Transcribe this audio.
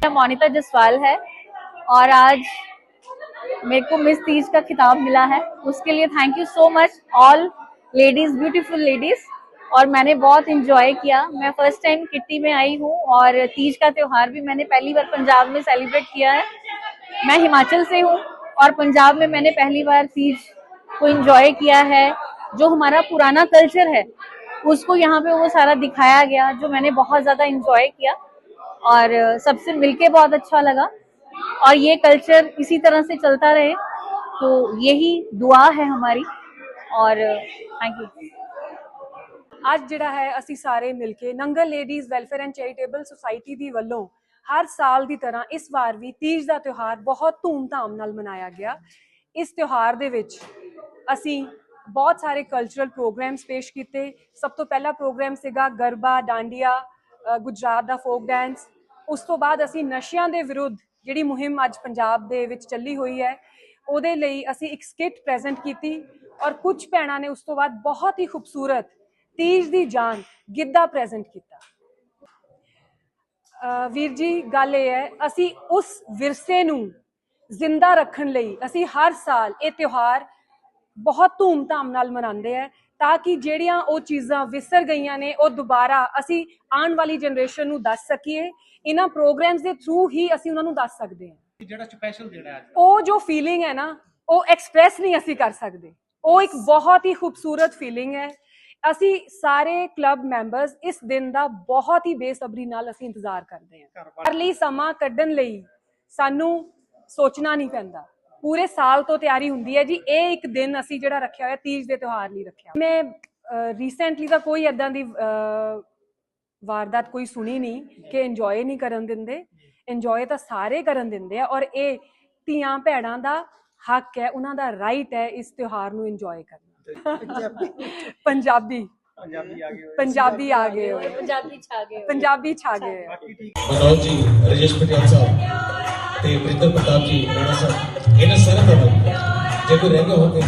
मेरा मोनिता जसवाल है और आज मेरे को मिस तीज का खिताब मिला है। उसके लिए thank you so much all ladies beautiful ladies और मैंने बहुत इंजॉय किया। मैं फ़र्स्ट टाइम किट्टी में आई हूँ और तीज का त्योहार भी मैंने पहली बार पंजाब में सेलिब्रेट किया है। मैं हिमाचल से हूँ और पंजाब में मैंने पहली बार तीज को इंजॉय किया है। जो हमारा पुराना कल्चर है, उसको यहाँ पे वो सारा दिखाया गया, जो मैंने बहुत ज़्यादा इंजॉय किया। और अ, सबसे मिलके बहुत अच्छा लगा और ये कल्चर इसी तरह से चलता रहे तो यही दुआ है हमारी और थैंक यू ਅੱਜ ਜਿਹੜਾ ਹੈ ਅਸੀਂ ਸਾਰੇ ਮਿਲ ਕੇ Nangal ladies welfare and charitable society ਦੀ ਵੱਲੋਂ ਹਰ ਸਾਲ ਦੀ ਤਰ੍ਹਾਂ ਇਸ ਵਾਰ ਵੀ ਤੀਜ ਦਾ ਤਿਉਹਾਰ ਬਹੁਤ ਧੂਮ-ਧਾਮ ਨਾਲ ਮਨਾਇਆ ਗਿਆ ਇਸ ਤਿਉਹਾਰ ਦੇ ਵਿੱਚ ਅਸੀਂ ਬਹੁਤ ਸਾਰੇ ਕਲਚਰਲ ਪ੍ਰੋਗਰਾਮਸ ਪੇਸ਼ ਕੀਤੇ ਸਭ ਤੋਂ ਪਹਿਲਾ ਪ੍ਰੋਗਰਾਮ ਸੀਗਾ ਗਰਬਾ ਡਾਂਡੀਆ ਅ, ਗੁਜਰਾਤ ਦਾ ਫੋਕ ਡਾਂਸ ਉਸ ਤੋਂ ਬਾਅਦ ਅਸੀਂ ਨਸ਼ਿਆਂ ਦੇ ਵਿਰੁੱਧ ਜਿਹੜੀ ਮੁਹਿੰਮ ਅੱਜ ਪੰਜਾਬ ਦੇ ਵਿੱਚ ਚੱਲੀ ਹੋਈ ਹੈ, ਉਹਦੇ ਲਈ ਅਸੀਂ ਇੱਕ ਸਕਿੱਟ ਪ੍ਰੈਜ਼ੈਂਟ ਕੀਤੀ ਔਰ ਕੁਝ ਭੈਣਾਂ ਨੇ ਉਸ ਤੋਂ ਬਾਅਦ ਬਹੁਤ ਹੀ ਖੂਬਸੂਰਤ ਤੀਜ ਦੀ ਜਾਨ ਗਿੱਧਾ ਪ੍ਰੈਜ਼ੈਂਟ ਕੀਤਾ। ਵੀਰ ਜੀ, ਗੱਲ ਇਹ ਹੈ, ਅਸੀਂ ਉਸ ਵਿਰਸੇ ਨੂੰ ਜ਼ਿੰਦਾ ਰੱਖਣ ਲਈ ਅਸੀਂ ਹਰ ਸਾਲ ਇਹ ਤਿਉਹਾਰ ਬਹੁਤ ਧੂਮ-ਧਾਮ ਨਾਲ ਮਨਾਉਂਦੇ ਆ ਤਾਂ ਕਿ ਜਿਹੜੀਆਂ ਉਹ ਚੀਜ਼ਾਂ ਵਿਸਰ ਗਈਆਂ ਨੇ ਉਹ ਦੁਬਾਰਾ ਅਸੀਂ ਆਉਣ ਵਾਲੀ ਜਨਰੇਸ਼ਨ ਨੂੰ ਦੱਸ ਸਕੀਏ। ਇਹਨਾਂ ਪ੍ਰੋਗਰਾਮਸ ਦੇ ਥਰੂ ਹੀ ਅਸੀਂ ਉਹਨਾਂ ਨੂੰ ਦੱਸ ਸਕਦੇ ਹਾਂ। ਜਿਹੜਾ ਸਪੈਸ਼ਲ ਜਿਹੜਾ ਅੱਜ ਉਹ ਜੋ ਫੀਲਿੰਗ ਹੈ ਨਾ ਉਹ ਐਕਸਪ੍ਰੈਸ ਨਹੀਂ ਅਸੀਂ ਕਰ ਸਕਦੇ। ਉਹ ਇੱਕ ਬਹੁਤ ਹੀ ਖੂਬਸੂਰਤ ਫੀਲਿੰਗ ਹੈ। ਅਸੀਂ ਸਾਰੇ ਕਲੱਬ ਮੈਂਬਰਸ ਇਸ ਦਿਨ ਦਾ ਬਹੁਤ ਹੀ ਬੇਸਬਰੀ ਨਾਲ ਅਸੀਂ ਇੰਤਜ਼ਾਰ ਕਰਦੇ ਹਾਂ। ਪਰ ਲਈ ਸਮਾਂ ਕੱਢਣ ਲਈ ਸਾਨੂੰ ਸੋਚਣਾ ਨਹੀਂ ਪੈਂਦਾ। ਪੂਰੇ ਸਾਲ ਤੋਂ ਤਿਆਰੀ ਹੁੰਦੀ ਹੈ ਜੀ। ਇਹ ਇੱਕ ਦਿਨ ਅਸੀਂ ਜਿਹੜਾ ਰੱਖਿਆ ਹੋਇਆ ਤੀਜ ਦੇ ਤਿਉਹਾਰ ਲਈ ਰੱਖਿਆ। ਮੈਂ ਰੀਸੈਂਟਲੀ ਤਾਂ ਕੋਈ ਇਦਾਂ ਦੀ ਵਾਰਦਾਤ ਕੋਈ ਸੁਣੀ ਨਹੀਂ ਕਿ ਇੰਜੋਏ ਨਹੀਂ ਕਰਨ ਦਿੰਦੇ। ਇੰਜੋਏ ਤਾਂ ਸਾਰੇ ਕਰਨ ਦਿੰਦੇ ਆ ਔਰ ਇਹ ਧੀਆਂ ਭੈਣਾਂ ਦਾ ਹੱਕ ਹੈ ਉਹਨਾਂ ਦਾ ਰਾਈਟ ਹੈ ਇਸ ਤਿਉਹਾਰ ਨੂੰ ਇੰਜੋਏ ਕਰਨਾ। ਪੰਜਾਬੀ। ਪੰਜਾਬੀ ਆ ਗਏ ਪੰਜਾਬੀ ਆ ਹੋਏ। ਪੰਜਾਬੀ ਪੰਜਾਬੀ ਛਾ ਗਏ ਬਤੌਰ ਤੇ ਪ੍ਰਿੰਦਰ ਪ੍ਰਤਾਪ ਜੀ ਰਾਣਾ ਸਾਹਿਬ ਇਹਨਾਂ ਸਾਰਿਆਂ ਦਾ ਜੇ ਕੋਈ ਰਹਿ ਗਿਆ ਹੋਵੇ